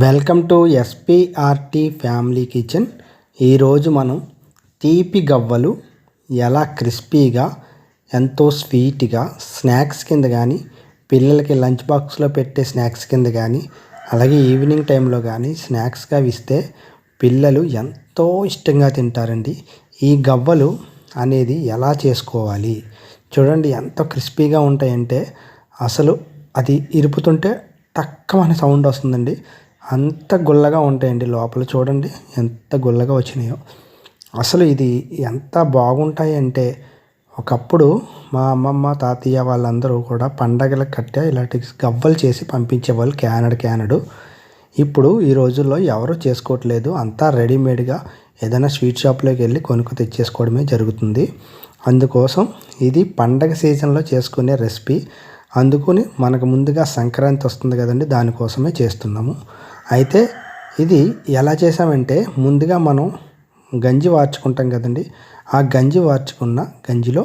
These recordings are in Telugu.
Welcome to SPRT family kitchen. ఈరోజు మనం తీపి గవ్వలు ఎలా క్రిస్పీగా ఎంతో స్వీట్గా స్నాక్స్ కింద కానీ పిల్లలకి లంచ్ బాక్స్లో పెట్టే స్నాక్స్ కింద కానీ అలాగే ఈవినింగ్ టైంలో కానీ స్నాక్స్గా ఇస్తే పిల్లలు ఎంతో ఇష్టంగా తింటారండి. ఈ గవ్వలు అనేది ఎలా చేసుకోవాలి? చూడండి ఎంత క్రిస్పీగా ఉంటాయంటే అసలు అది ఇరుపుతుంటే టక్కమనే సౌండ్ వస్తుందండి. అంత గుల్లగా ఉంటాయండి లోపల చూడండి. ఎంత గుల్లగా వచ్చినాయో. అసలు ఇది ఎంత బాగుంటాయి అంటే ఒకప్పుడు మా అమ్మమ్మ తాతయ్య వాళ్ళందరూ కూడా పండగలకు కట్టే ఇలాంటి గవ్వలు చేసి పంపించేవాళ్ళు క్యానడ్ క్యానడు. ఇప్పుడు ఈ రోజుల్లో ఎవరు చేసుకోవట్లేదు. అంతా రెడీమేడ్గా ఏదైనా స్వీట్ షాప్లోకి వెళ్ళి కొనుక్కు తెచ్చేసుకోవడమే జరుగుతుంది. అందుకోసం ఇది పండగ సీజన్లో చేసుకునే రెసిపీ. అందుకుని మనకు ముందుగా సంక్రాంతి వస్తుంది కదండి దానికోసమే చేస్తున్నాము. అయితే ఇది ఎలా చేసామంటే ముందుగా మనం గంజి వార్చుకుంటాం కదండి ఆ గంజి వార్చుకున్న గంజిలో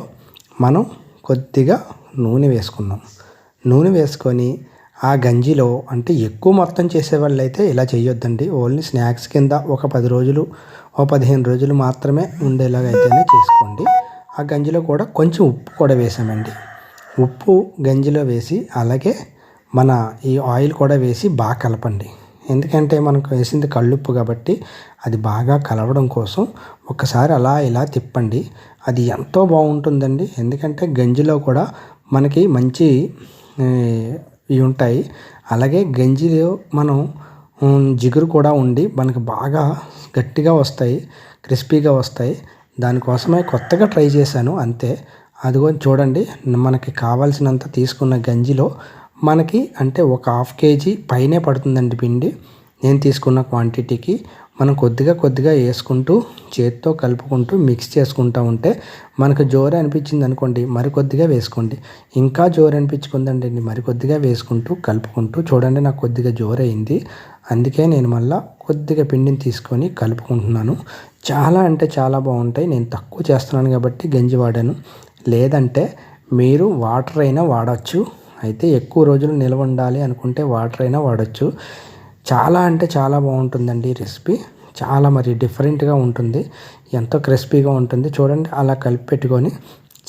మనం కొద్దిగా నూనె వేసుకున్నాం. నూనె వేసుకొని ఆ గంజిలో అంటే ఎక్కువ మొత్తం చేసేవాళ్ళు అయితే ఇలా చేయొద్దండి ఓన్లీ స్నాక్స్ కింద ఒక పది రోజులు ఓ పదిహేను రోజులు మాత్రమే ఉండేలాగా అయితేనే చేసుకోండి. ఆ గంజిలో కూడా కొంచెం ఉప్పు కూడా వేసామండి. ఉప్పు గంజిలో వేసి అలాగే మన ఈ ఆయిల్ కూడా వేసి బాగా కలపండి. ఎందుకంటే మనకు వేసింది కళ్ళుప్పు కాబట్టి అది బాగా కలవడం కోసం ఒకసారి అలా ఇలా తిప్పండి. అది ఎంతో బాగుంటుందండి. ఎందుకంటే గంజిలో కూడా మనకి మంచి ఇవి ఉంటాయి. అలాగే గంజిలో మనం జిగురు కూడా ఉండి మనకు బాగా గట్టిగా వస్తాయి క్రిస్పీగా వస్తాయి. దానికోసమే కొత్తగా ట్రై చేశాను అంతే. అదిగో చూడండి మనకి కావాల్సినంత తీసుకున్న గంజిలో మనకి అంటే ఒక హాఫ్ కేజీ పైనే పడుతుందండి పిండి. నేను తీసుకున్న క్వాంటిటీకి మనం కొద్దిగా కొద్దిగా వేసుకుంటూ చేతితో కలుపుకుంటూ మిక్స్ చేసుకుంటూ ఉంటే మనకు జోరు అనిపించింది అనుకోండి మరి కొద్దిగా వేసుకోండి. ఇంకా జోరు అనిపించుకుందండి మరి కొద్దిగా వేసుకుంటూ కలుపుకుంటూ. చూడండి నాకు కొద్దిగా జోరు అయింది. అందుకే నేను మళ్ళీ కొద్దిగా పిండిని తీసుకొని కలుపుకుంటున్నాను. చాలా అంటే చాలా బాగుంటాయి. నేను తక్కువ చేస్తున్నాను కాబట్టి గంజి వాడాను. లేదంటే మీరు వాటర్ అయినా వాడచ్చు. అయితే ఎక్కువ రోజులు నిల్వ ఉండాలి అనుకుంటే వాటర్ అయినా వాడచ్చు. చాలా అంటే చాలా బాగుంటుందండి ఈ రెసిపీ. చాలా మరి డిఫరెంట్గా ఉంటుంది. ఎంతో క్రిస్పీగా ఉంటుంది. చూడండి అలా కలిపి పెట్టుకొని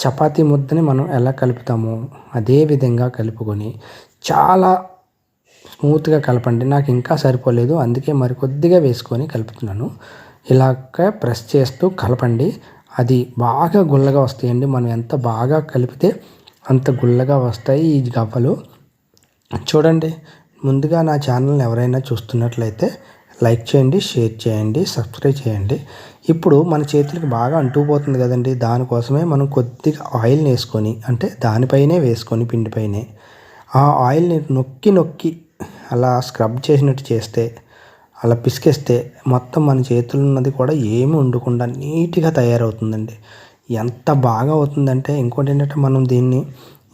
చపాతీ ముద్దని మనం ఎలా కలుపుతామో అదే విధంగా కలుపుకొని చాలా స్మూత్గా కలపండి. నాకు ఇంకా సరిపోలేదు. అందుకే మరి కొద్దిగా వేసుకొని కలుపుతున్నాను. ఇలాగ ప్రెస్ చేస్తూ కలపండి. అది బాగా గుల్లగా వస్తాయండి. మనం ఎంత బాగా కలిపితే అంత గుల్లగా వస్తాయి ఈ గవ్వలు. చూడండి ముందుగా నా ఛానల్ని ఎవరైనా చూస్తున్నట్లయితే లైక్ చేయండి షేర్ చేయండి సబ్స్క్రైబ్ చేయండి. ఇప్పుడు మన చేతులకు బాగా అంటుకుపోతుంది కదండి. దానికోసమే మనం కొద్దిగా ఆయిల్ని వేసుకొని అంటే దానిపైనే వేసుకొని పిండిపైనే ఆ ఆయిల్ని నొక్కి నొక్కి అలా స్క్రబ్ చేసినట్టు చేస్తే అలా పిసికేస్తే మొత్తం మన చేతులు ఉన్నది కూడా ఏమి ఉండకుండా నీట్గా తయారవుతుందండి. ఎంత బాగా అవుతుందంటే ఇంకోటి ఏంటంటే మనం దీన్ని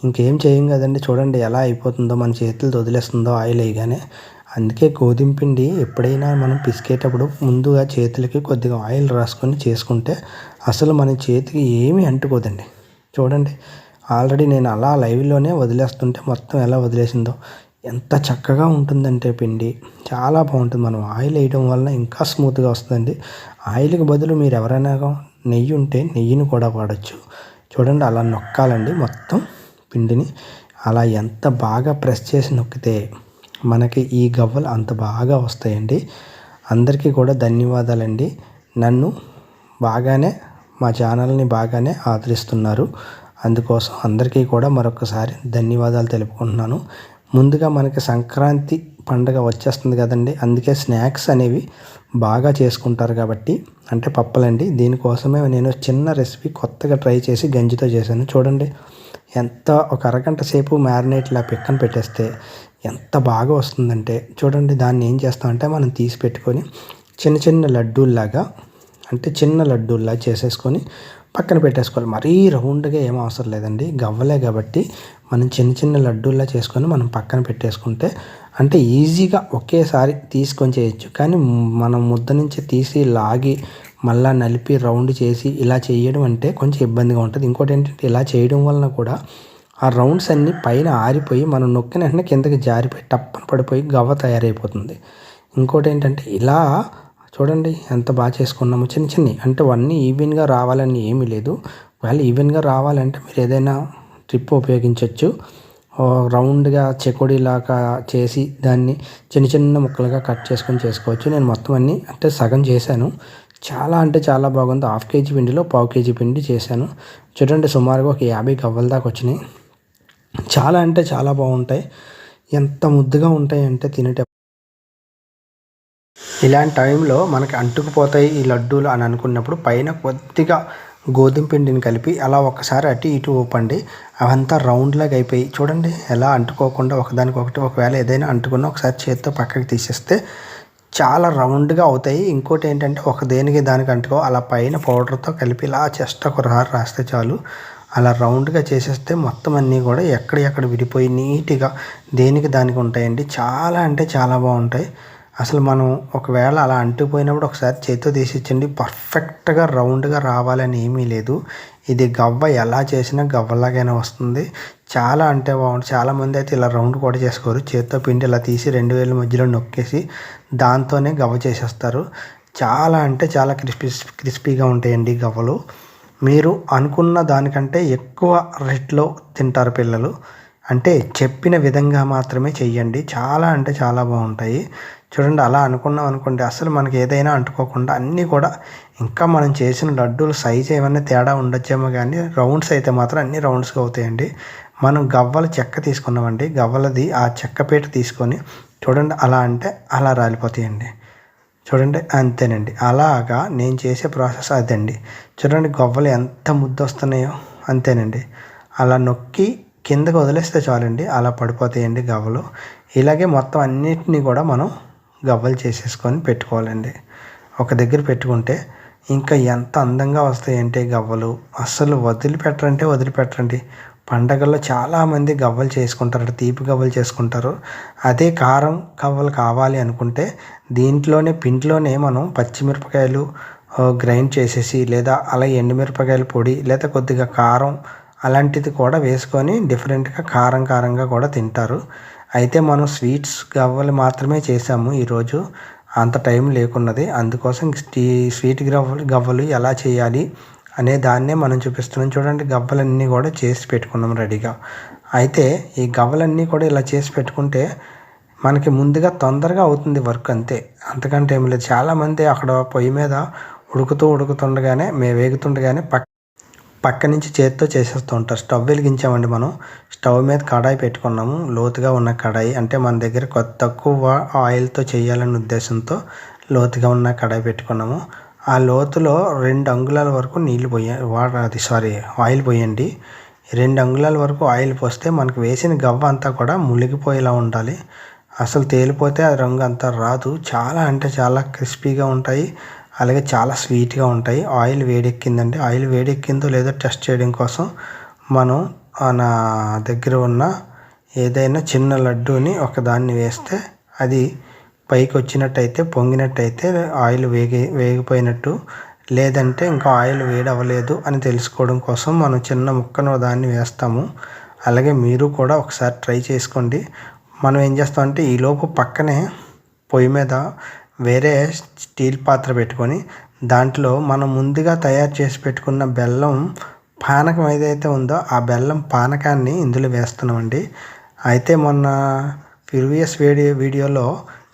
ఇంకేం చేయం కదండి. చూడండి ఎలా అయిపోతుందో మన చేతులతో వదిలేస్తుందో ఆయిల్ వేయగానే. అందుకే గోధుమ పిండి ఎప్పుడైనా మనం పిసికేటప్పుడు ముందుగా చేతులకి కొద్దిగా ఆయిల్ రాసుకొని చేసుకుంటే అసలు మన చేతికి ఏమీ అంటుకోదండి. చూడండి ఆల్రెడీ నేను అలా లైవ్లోనే వదిలేస్తుంటే మొత్తం ఎలా వదిలేసిందో. ఎంత చక్కగా ఉంటుందంటే పిండి. చాలా బాగుంటుంది. మనం ఆయిల్ వేయడం వలన ఇంకా స్మూత్గా వస్తుందండి. ఆయిల్కి బదులు మీరు ఎవరైనా నెయ్యి ఉంటే నెయ్యిని కూడా వాడచ్చు. చూడండి అలా నొక్కాలండి మొత్తం పిండిని. అలా ఎంత బాగా ప్రెస్ చేసి నొక్కితే మనకి ఈ గవ్వలు అంత బాగా వస్తాయండి. అందరికీ కూడా ధన్యవాదాలండి. నన్ను బాగానే మా ఛానల్ని బాగానే ఆదరిస్తున్నారు. అందుకోసం అందరికీ కూడా మరొకసారి ధన్యవాదాలు తెలుపుకుంటున్నాను. ముందుగా మనకి సంక్రాంతి పండుగ వచ్చేస్తుంది కదండి. అందుకే స్నాక్స్ అనేవి బాగా చేసుకుంటారు కాబట్టి అంటే పప్పలండి. దీనికోసమే నేను చిన్న రెసిపీ కొత్తగా ట్రై చేసి గంజితో చేశాను. చూడండి ఎంత ఒక అరగంట సేపు మ్యారినేట్లా పిక్కన పెట్టేస్తే ఎంత బాగా వస్తుందంటే చూడండి దాన్ని ఏం చేస్తామంటే మనం తీసి పెట్టుకొని చిన్న చిన్న లడ్డూల్లాగా అంటే చిన్న లడ్డూల్లా చేసేసుకొని పక్కన పెట్టేసుకోవాలి. మరీ రౌండ్గా ఏం అవసరం లేదండి. గవ్వలే కాబట్టి మనం చిన్న చిన్న లడ్డూల్లా చేసుకొని మనం పక్కన పెట్టేసుకుంటే అంటే ఈజీగా ఒకేసారి తీసుకొని చేయొచ్చు. కానీ మనం ముద్ద నుంచి తీసి లాగి మళ్ళా నలిపి రౌండ్ చేసి ఇలా చేయడం అంటే కొంచెం ఇబ్బందిగా ఉంటుంది. ఇంకోటి ఏంటంటే ఇలా చేయడం వలన కూడా ఆ రౌండ్స్ అన్నీ పైన ఆరిపోయి మనం నొక్కిన వెంటనే కిందకి జారిపోయి టప్పన పడిపోయి గవ్వ తయారైపోతుంది. ఇంకోటి ఏంటంటే ఇలా చూడండి ఎంత బాగా చేసుకున్నాము. చిన్న చిన్నవి అంటే అన్నీ ఈవెన్గా రావాలని ఏమీ లేదు. ఒకవేళ ఈవెన్గా రావాలంటే మీరు ఏదైనా ట్రిప్ ఉపయోగించవచ్చు రౌండ్గా చెకోడీలాగా చేసి దాన్ని చిన్న చిన్న ముక్కలుగా కట్ చేసుకొని చేసుకోవచ్చు. నేను మొత్తం అన్నీ అంటే సగం చేశాను. చాలా అంటే చాలా బాగుంది. హాఫ్ కేజీ పిండిలో పావు కేజీ పిండి చేశాను. చూడండి సుమారుగా ఒక యాభై గవ్వల దాకా వచ్చినాయి. చాలా అంటే చాలా బాగుంటాయి. ఎంత ముద్దుగా ఉంటాయి అంటే తినేట ఇలాంటి టైంలో మనకి అంటుకుపోతాయి ఈ లడ్డూలు అని అనుకున్నప్పుడు పైన కొద్దిగా గోధుమ పిండిని కలిపి అలా ఒకసారి అటు ఇటు ఊపండి. అవంతా రౌండ్లాగా అయిపోయి చూడండి ఎలా అంటుకోకుండా ఒకదానికొకటి ఒకవేళ ఏదైనా అంటుకున్నా ఒకసారి చేత్తో పక్కకి తీసేస్తే చాలా రౌండ్గా అవుతాయి. ఇంకోటి ఏంటంటే ఒక దేనికి దానికి అంటుకో అలా పైన పౌడర్తో కలిపి ఇలా చెస్ట్ ఒక రారు రాస్తే చాలు. అలా రౌండ్గా చేసేస్తే మొత్తం అన్నీ కూడా ఎక్కడ ఎక్కడ విడిపోయి నీట్గా దేనికి దానికి ఉంటాయండి. చాలా అంటే చాలా బాగుంటాయి. అసలు మనం ఒకవేళ అలా అంటుకుపోయినప్పుడు ఒకసారి చేతితో తీసిచ్చండి పర్ఫెక్ట్గా రౌండ్గా రావాలని ఏమీ లేదు. ఇది గవ్వ ఎలా చేసినా గవ్వలాగైనా వస్తుంది. చాలా అంటే బాగుంటుంది. చాలామంది అయితే ఇలా రౌండ్ కూడా చేసుకోరు. చేతితో పిండి ఇలా తీసి రెండు వేల మధ్యలో నొక్కేసి దాంతోనే గవ్వ చేసేస్తారు. చాలా అంటే చాలా క్రిస్పీ క్రిస్పీగా ఉంటాయండి గవ్వలు. మీరు అనుకున్న దానికంటే ఎక్కువ రేట్లో తింటారు పిల్లలు. అంటే చెప్పిన విధంగా మాత్రమే చెయ్యండి. చాలా అంటే చాలా బాగుంటాయి. చూడండి అలా అనుకున్నాం అనుకోండి అసలు మనకి ఏదైనా అంటుకోకుండా అన్నీ కూడా ఇంకా మనం చేసిన లడ్డూలు సైజ్ ఏమైనా తేడా ఉండొచ్చేమో కానీ రౌండ్స్ అయితే మాత్రం అన్ని రౌండ్స్గా అవుతాయండి. మనం గవ్వల చెక్క తీసుకున్నామండి గవ్వలది ఆ చెక్కపేట తీసుకొని చూడండి అలా అంటే అలా రాలిపోతాయండి. చూడండి అంతేనండి. అలాగా నేను చేసే ప్రాసెస్ అదండి. చూడండి గవ్వలు ఎంత ముద్ద వస్తున్నాయో అంతేనండి. అలా నొక్కి కిందకు వదిలేస్తే చాలండి అలా పడిపోతాయండి గవ్వలు. ఇలాగే మొత్తం అన్నిటినీ కూడా మనం గవ్వలు చేసేసుకొని పెట్టుకోవాలండి. ఒక దగ్గర పెట్టుకుంటే ఇంకా ఎంత అందంగా వస్తాయంటే గవ్వలు. అస్సలు వదిలిపెట్టరంటే వదిలిపెట్టరండి. పండగల్లో చాలామంది గవ్వలు చేసుకుంటారు తీపి గవ్వలు చేసుకుంటారు. అదే కారం గవ్వలు కావాలి అనుకుంటే దీంట్లోనే పింట్లోనే మనం పచ్చిమిరపకాయలు గ్రైండ్ చేసేసి లేదా అలా ఎండుమిరపకాయల పొడి లేదా కొద్దిగా కారం అలాంటిది కూడా వేసుకొని డిఫరెంట్గా కారం కారంగా కూడా తింటారు. అయితే మనం స్వీట్స్ గవ్వలు మాత్రమే చేసాము ఈరోజు. అంత టైం లేకున్నది. అందుకోసం స్వీట్ గవ్వలు గవ్వలు ఎలా చేయాలి అనే దాన్నే మనం చూపిస్తున్నాం. చూడండి గవ్వలన్నీ కూడా చేసి పెట్టుకున్నాం రెడీగా. అయితే ఈ గవ్వలన్నీ కూడా ఇలా చేసి పెట్టుకుంటే మనకి ముందుగా తొందరగా అవుతుంది వర్క్ అంతే. అంతకంటే ఏం లేదు. చాలామంది అక్కడ పొయ్యి మీద ఉడుకుతూ ఉడుకుతుండగానే మేము వేగుతుండగానే పక్క పక్క నుంచి చేతితో చేసేస్తూ ఉంటారు. స్టవ్ వెలిగించామండి మనం. స్టవ్ మీద కడాయి పెట్టుకున్నాము. లోతుగా ఉన్న కడాయి అంటే మన దగ్గర కొత్త తక్కువ ఆయిల్తో చేయాలనే ఉద్దేశంతో లోతుగా ఉన్న కడాయి పెట్టుకున్నాము. ఆ లోతులో రెండు అంగుళాల వరకు నీళ్ళు పోయ వాటర్ అది సారీ ఆయిల్ పోయండి. రెండు అంగుళాల వరకు ఆయిల్ పోస్తే మనకు వేసిన గవ్వ అంతా కూడా మునిగిపోయేలా ఉండాలి. అసలు తేలిపోతే ఆ రంగు అంతా రాదు. చాలా అంటే చాలా క్రిస్పీగా ఉంటాయి. అలాగే చాలా స్వీట్గా ఉంటాయి. ఆయిల్ వేడెక్కిందంటే ఆయిల్ వేడెక్కిందో లేదో టెస్ట్ చేయడం కోసం మనం మన దగ్గర ఉన్న ఏదైనా చిన్న లడ్డూని ఒకదాన్ని వేస్తే అది పైకి వచ్చినట్టయితే పొంగినట్టయితే ఆయిల్ వేగి వేగిపోయినట్టు. లేదంటే ఇంకా ఆయిల్ వేడి అవ్వలేదు అని తెలుసుకోవడం కోసం మనం చిన్న ముక్కను దాన్ని వేస్తాము. అలాగే మీరు కూడా ఒకసారి ట్రై చేసుకోండి. మనం ఏం చేస్తామంటే ఈలోపు పక్కనే పొయ్యి మీద వేరే స్టీల్ పాత్ర పెట్టుకొని దాంట్లో మనం ముందుగా తయారు చేసి పెట్టుకున్న బెల్లం పానకం ఏదైతే ఉందో ఆ బెల్లం పానకాన్ని ఇందులో వేస్తున్నామండి. అయితే మొన్న ప్రీవియస్ వీడియో వీడియోలో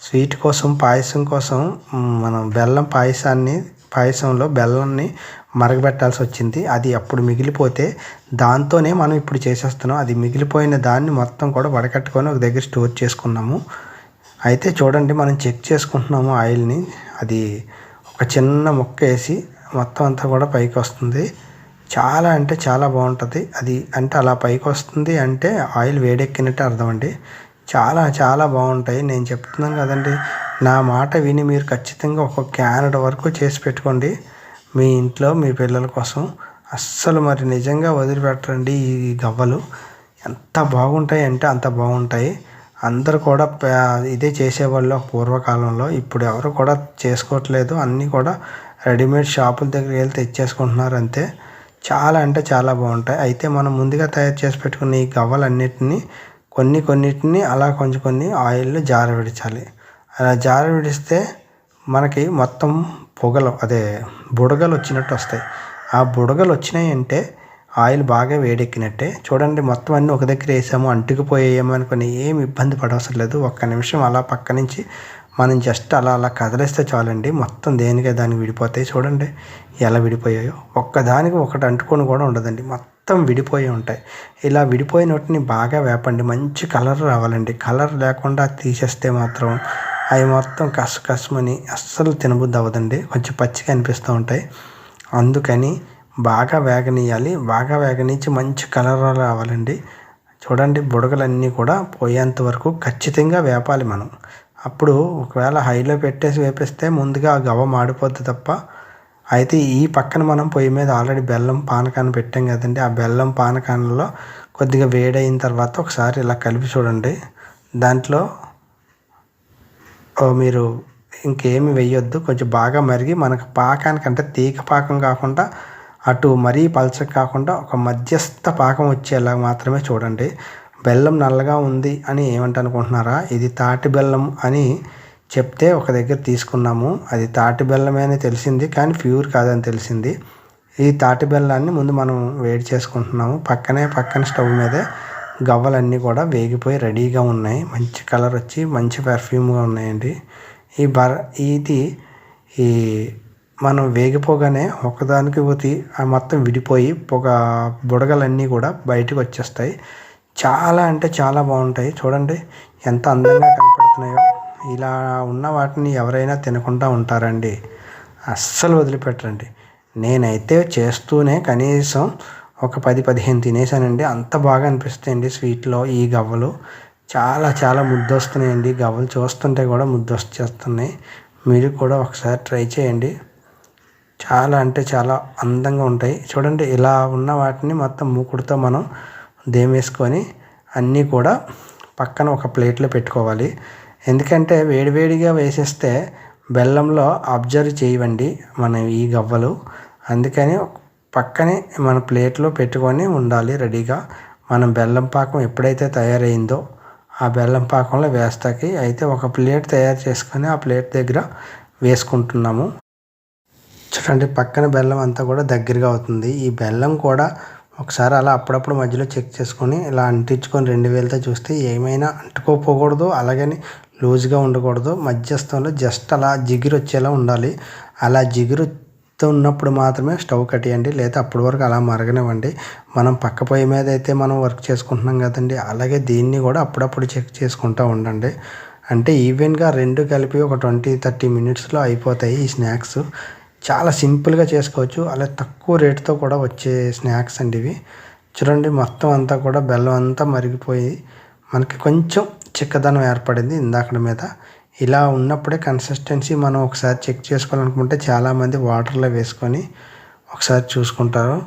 స్వీట్ కోసం పాయసం కోసం మనం బెల్లం పాయసాన్ని పాయసంలో బెల్లాన్ని మరగబెట్టాల్సి వచ్చింది. అది అప్పుడు మిగిలిపోతే దాంతోనే మనం ఇప్పుడు చేసేస్తున్నాం. అది మిగిలిపోయిన దాన్ని మొత్తం కూడా వడకట్టుకొని ఒక దగ్గర స్టోర్ చేసుకున్నాము. అయితే చూడండి మనం చెక్ చేసుకుంటున్నాము ఆయిల్ని. అది ఒక చిన్న ముక్క వేసి మొత్తం అంతా కూడా పైకి వస్తుంది. చాలా అంటే చాలా బాగుంటుంది. అది అంటే అలా పైకి వస్తుంది అంటే ఆయిల్ వేడెక్కినట్టు అర్థం అండి. చాలా చాలా బాగుంటాయి. నేను చెప్తున్నాను కదండి నా మాట విని మీరు ఖచ్చితంగా ఒక క్యానడ వరకు చేసి పెట్టుకోండి. మీ ఇంట్లో మీ పిల్లల కోసం. అస్సలు మరి నిజంగా వదిలిపెట్టండి ఈ గవ్వలు. ఎంత బాగుంటాయి అంటే అంత బాగుంటాయి. అందరు కూడా ఇదే చేసేవాళ్ళు పూర్వకాలంలో. ఇప్పుడు ఎవరు కూడా చేసుకోవట్లేదు. అన్నీ కూడా రెడీమేడ్ షాపుల దగ్గరికి వెళ్ళి తెచ్చేసుకుంటున్నారు అంతే. చాలా అంటే చాలా బాగుంటాయి. అయితే మనం ముందుగా తయారు చేసి పెట్టుకున్న ఈ గవ్వలన్నిటిని కొన్ని కొన్నిటిని అలా కొంచెం కొన్ని ఆయిల్లో జారవిడించాలి. అలా జార విడిస్తే మనకి మొత్తం పొగలు అదే బుడగలు వచ్చినట్టు వస్తాయి. ఆ బుడగలు వచ్చినాయి అంటే ఆయిల్ బాగా వేడెక్కినట్టే. చూడండి మొత్తం అన్నీ ఒక దగ్గర వేసాము అంటుకుపోయేమో అనుకుని ఏమి ఇబ్బంది పడవసరం లేదు. ఒక్క నిమిషం అలా పక్క నుంచి మనం జస్ట్ అలా అలా కదిలిస్తే చాలండి. మొత్తం దేనికే దానికి విడిపోతాయి చూడండి ఎలా విడిపోయాయో. ఒక్కదానికి ఒకటి అంటుకొని కూడా ఉండదండి. మొత్తం విడిపోయి ఉంటాయి. ఇలా విడిపోయిన వాటిని బాగా వేపండి. మంచి కలర్ రావాలండి. కలర్ లేకుండా తీసేస్తే మాత్రం అవి మొత్తం కసకసమని అస్సలు తినబుద్ధి అవ్వదండి. కొంచెం పచ్చిగా అనిపిస్తూ ఉంటాయి. అందుకని బాగా వేగనీయాలి. బాగా వేగనించి మంచి కలర్ రావాలండి. చూడండి బుడగలన్నీ కూడా పోయేంత వరకు ఖచ్చితంగా వేపాలి మనం. అప్పుడు ఒకవేళ హైలో పెట్టేసి వేపిస్తే ముందుగా ఆ గవ్వ మాడిపోద్ది తప్ప అయితే ఈ పక్కన మనం పొయ్యి మీద ఆల్రెడీ బెల్లం పానకాన్ని పెట్టాం కదండి. ఆ బెల్లం పానకాన్లో కొద్దిగా వేడైన తర్వాత ఒకసారి ఇలా కలిపి చూడండి. దాంట్లో మీరు ఇంకేమి వేయొద్దు. కొంచెం బాగా మరిగి మనకు పాకానికి అంటే తీగ పాకం కాకుండా అటు మరీ పలచగా కాకుండా ఒక మధ్యస్థ పాకం వచ్చేలా మాత్రమే చూడండి. బెల్లం నల్లగా ఉంది అని ఏమంటనుకుంటున్నారా? ఇది తాటి బెల్లం అని చెప్తే ఒక దగ్గర తీసుకున్నాము. అది తాటి బెల్లమే అని తెలిసింది కానీ ప్యూర్ కాదని తెలిసింది. ఈ తాటి బెల్లాన్ని ముందు మనం వేడి చేసుకుంటున్నాము. పక్కనే పక్కన స్టవ్ మీదే గవ్వలన్నీ కూడా వేగిపోయి రెడీగా ఉన్నాయి. మంచి కలర్ వచ్చి మంచి పెర్ఫ్యూమ్గా ఉన్నాయండి. ఈ బర ఇది ఈ మనం వేగిపోగానే ఒకదానికి పోతి మొత్తం విడిపోయి పొగ బుడగలన్నీ కూడా బయటకు వచ్చేస్తాయి. చాలా అంటే చాలా బాగుంటాయి. చూడండి ఎంత అందంగా కనపడుతున్నాయో. ఇలా ఉన్న వాటిని ఎవరైనా తినకుండా ఉంటారండి. అస్సలు వదిలిపెట్టరండి. నేనైతే చేస్తూనే కనీసం ఒక పది పదిహేను తినేసానండి. అంత బాగా అనిపిస్తాయండి స్వీట్లో ఈ గవ్వలు. చాలా చాలా ముద్దు వస్తున్నాయండి గవ్వలు చూస్తుంటే కూడా ముద్దు వచ్చేస్తున్నాయి మీరు కూడా ఒకసారి ట్రై చేయండి. చాలా అంటే చాలా అందంగా ఉంటాయి. చూడండి ఇలా ఉన్న వాటిని మొత్తం మూకుడుతో మనం దేమేసుకొని అన్నీ కూడా పక్కన ఒక ప్లేట్లో పెట్టుకోవాలి. ఎందుకంటే వేడివేడిగా వేసేస్తే బెల్లంలో అబ్జర్వ్ చేయవండి మన ఈ గవ్వలు. అందుకని పక్కనే మన ప్లేట్లో పెట్టుకొని ఉండాలి రెడీగా. మనం బెల్లం పాకం ఎప్పుడైతే తయారైందో ఆ బెల్లం పాకంలో వేస్తాకి అయితే ఒక ప్లేట్ తయారు చేసుకొని ఆ ప్లేట్ దగ్గర వేసుకుంటున్నాము. చూడండి పక్కన బెల్లం అంతా కూడా దగ్గరగా అవుతుంది. ఈ బెల్లం కూడా ఒకసారి అలా అప్పుడప్పుడు మధ్యలో చెక్ చేసుకొని ఇలా అంటించుకొని రెండు వేలతో చూస్తే ఏమైనా అంటుకోపోకూడదు అలాగని లూజ్గా ఉండకూడదు. మధ్యస్థంలో జస్ట్ అలా జిగురు వచ్చేలా ఉండాలి. అలా జిగురుతో ఉన్నప్పుడు మాత్రమే స్టవ్ కట్టేయండి లేదా అప్పటి వరకు అలా మరగనివ్వండి. మనం పక్క పొయ్యి మీద అయితే మనం వర్క్ చేసుకుంటున్నాం కదండి అలాగే దీన్ని కూడా అప్పుడప్పుడు చెక్ చేసుకుంటూ ఉండండి. అంటే ఈవెన్గా రెండు కలిపి ఒక ట్వంటీ థర్టీ మినిట్స్లో అయిపోతాయి ఈ స్నాక్స్. చాలా సింపుల్గా చేసుకోవచ్చు. అలా తక్కువ రేటుతో కూడా వచ్చే స్నాక్స్ అండి ఇవి. చూడండి మొత్తం అంతా కూడా బెల్లం అంతా మరిగిపోయి మనకి కొంచెం చిక్కదనం ఏర్పడింది ఇందాకడ మీద. ఇలా ఉన్నప్పుడే కన్సిస్టెన్సీ మనం ఒకసారి చెక్ చేసుకోవాలనుకుంటే చాలామంది వాటర్లో వేసుకొని ఒకసారి చూసుకుంటారు.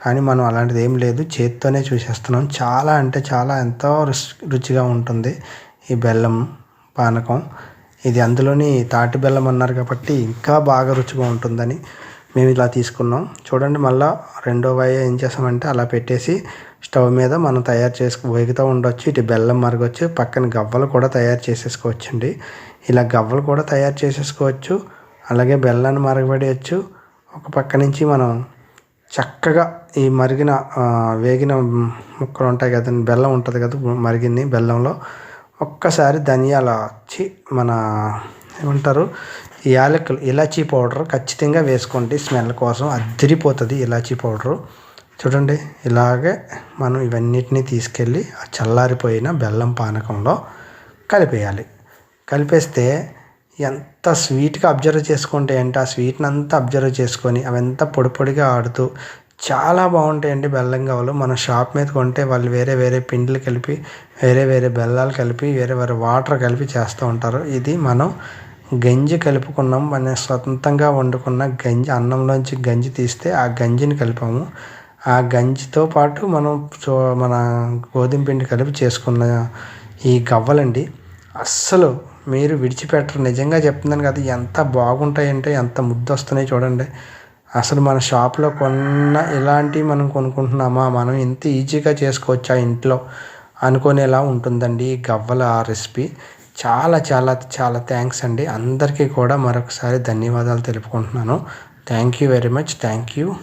కానీ మనం అలాంటిది ఏం లేదు. చేతితోనే చూసేస్తున్నాం. చాలా అంటే చాలా ఎంతో రుచిగా ఉంటుంది ఈ బెల్లం పానకం. ఇది అందులోని తాటి బెల్లం అన్నారు కాబట్టి ఇంకా బాగా రుచిగా ఉంటుందని మేము ఇలా తీసుకున్నాం. చూడండి మళ్ళీ రెండో వాయి ఏం చేసామంటే అలా పెట్టేసి స్టవ్ మీద మనం తయారు చేసుకు వేగుతూ ఉండొచ్చు. ఇటు బెల్లం మరగొచ్చు. పక్కన గవ్వలు కూడా తయారు చేసేసుకోవచ్చండి. ఇలా గవ్వలు కూడా తయారు చేసేసుకోవచ్చు. అలాగే బెల్లాన్ని మరగబడేయచ్చు ఒక పక్క నుంచి మనం చక్కగా ఈ మరిగిన వేగిన ముక్కలు ఉంటాయి కదండి బెల్లం ఉంటుంది కదా మరిగింది బెల్లంలో. ఒక్కసారి ధనియాల చి మన ఏమంటారు యాలకులు ఇలాచీ పౌడర్ ఖచ్చితంగా వేసుకోండి. స్మెల్ కోసం అద్దరిపోతుంది ఇలాచీ పౌడరు. చూడండి ఇలాగే మనం ఇవన్నిటిని తీసుకెళ్ళి ఆ చల్లారిపోయిన బెల్లం పానకంలో కలిపేయాలి. కలిపేస్తే ఎంత స్వీట్గా అబ్జర్వ్ చేసుకుంటే అంటే ఆ స్వీట్ని అంతా అబ్జర్వ్ చేసుకొని అవంతా పొడి పొడిగా ఆడుతూ చాలా బాగుంటాయండి బెల్లం గవ్వలు. మనం షాప్ మీద కొంటే వాళ్ళు వేరే వేరే పిండిలు కలిపి వేరే వేరే బెల్లాలు కలిపి వేరే వేరే వాటర్ కలిపి చేస్తూ ఉంటారు. ఇది మనం గంజి కలుపుకున్నాం మన స్వతంత్రంగా వండుకున్న గంజి అన్నంలోంచి గంజి తీస్తే ఆ గంజిని కలిపాము. ఆ గంజితో పాటు మనం మన గోధుమ పిండి కలిపి చేసుకున్న ఈ గవ్వలండి. అస్సలు మీరు విడిచిపెట్టరు. నిజంగా చెప్తున్నాను కదా ఎంత బాగుంటాయంటే ఎంత ముద్దు వస్తున్నాయి చూడండి. అసలు మన షాప్లో కొన్న ఇలాంటివి మనం కొనుక్కుంటున్నామా? మనం ఇంత ఈజీగా చేసుకోవచ్చా ఇంట్లో? అనుకునేలా ఉంటుందండి ఈ గవ్వల రెసిపీ. చాలా చాలా చాలా థ్యాంక్స్ అండి. అందరికీ కూడా మరొకసారి ధన్యవాదాలు తెలుపుకుంటున్నాను. Thank you very much. Thank you.